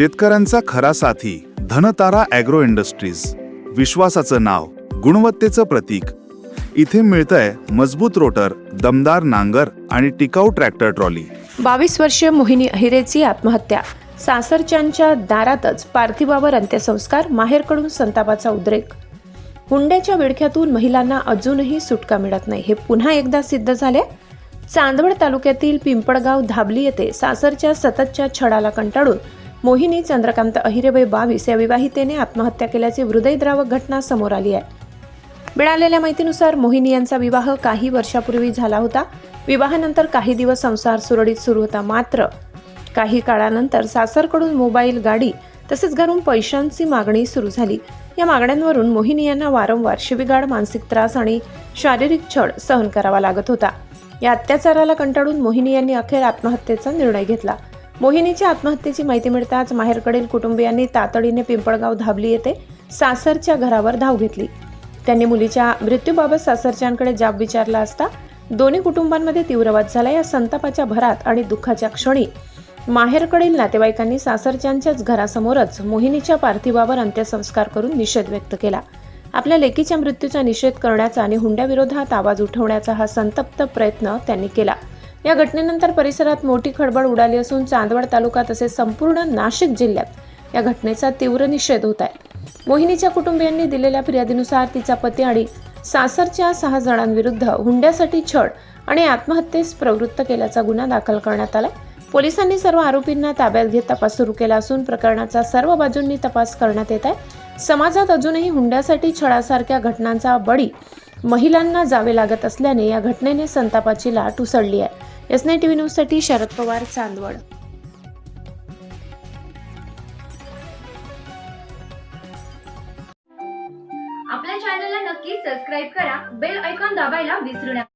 शेतकऱ्यांचा खरा साथी धनतारा ॲग्रो इंडस्ट्रीज. विश्वासाचं नाव गुणवत्तेचं प्रतीक. इथे मिळतंय मजबूत रोटर दमदार नांगर आणि टिकाऊ ट्रॅक्टर ट्रॉली. बावीस वर्षीय मोहिनी अहिरेची आत्महत्या. सासरच्यांच्या दारातच पार्थिवावर अंत्यसंस्कार माहेरकडून संतापाचा उद्रेक. हुंड्याच्या विडख्यातून महिलांना अजूनही सुटका मिळत नाही. हे पुन्हा एकदा सिद्ध झाले. चांदवड तालुक्यातील पिंपळगाव धाबली येथे सासरच्या सततच्या छडाला कंटाळून मोहिनी चंद्रकांत अहिरेबाई बावीस या विवाहितेने आत्महत्या केल्याची हृदयद्रावक घटना समोर आली आहे. मिळालेल्या माहितीनुसार मोहिनी यांचा विवाह काही वर्षापूर्वी झाला होता. विवाहानंतर काही दिवस संसार सुरळीत सुरू होता मात्र काही काळानंतर सासरकडून मोबाईल गाडी तसेच घरून पैशांची मागणी सुरू झाली. या मागण्यांवरून मोहिनी यांना वारंवार शिबिगाड मानसिक त्रास आणि शारीरिक छळ सहन करावा लागत होता. या अत्याचाराला कंटाळून मोहिनी यांनी अखेर आत्महत्येचा निर्णय घेतला. मोहिनीच्या आत्महत्येची माहिती मिळताच माहेरकडील कुटुंबियांनी तातडीने पिंपळगाव धाबली येथे सासरच्या घरावर धाव घेतली. त्यांनी मुलीच्या मृत्यूबाबत सासरच्यांकडे जाब विचारला असता दोन्ही कुटुंबांमध्ये तीव्र वाद झाला. या संतापाच्या भरात आणि दुःखाच्या क्षणी माहेरकडील नातेवाईकांनी सासरच्यांच्याच घरासमोरच मोहिनीच्या पार्थिवावर अंत्यसंस्कार करून निषेध व्यक्त केला. आपल्या लेकीच्या मृत्यूचा निषेध करण्याचा आणि हुंड्याविरोधात आवाज उठवण्याचा हा संतप्त प्रयत्न त्यांनी केला. या घटनेनंतर परिसरात मोठी खळबळ उडाली असून चांदवड तालुका तसेच संपूर्ण नाशिक जिल्ह्यात या घटनेचा तीव्र निषेध होत आहे. मोहिनीच्या कुटुंबियांनी दिलेल्या फिर्यादीनुसार तिचा पती आणि सासरच्या सहा जणांविरुद्ध हुंड्यासाठी छळ आणि आत्महत्येस प्रवृत्त केल्याचा गुन्हा दाखल करण्यात आलाय. पोलिसांनी सर्व आरोपींना ताब्यात घेत तपास सुरू केला असून प्रकरणाचा सर्व बाजूंनी तपास करण्यात येत आहे. समाजात अजूनही हुंड्यासाठी छळासारख्या घटनांचा बळी महिलांना जावे लागत असल्याने या घटनेने संतापाची लाट उसळली आहे. एस टी व्ही न्यूजसाठी शरद पवार चांदवड. आपल्या चॅनलला नक्की सबस्क्राईब करा. बेल ऐकॉन दाबायला विसरू नका.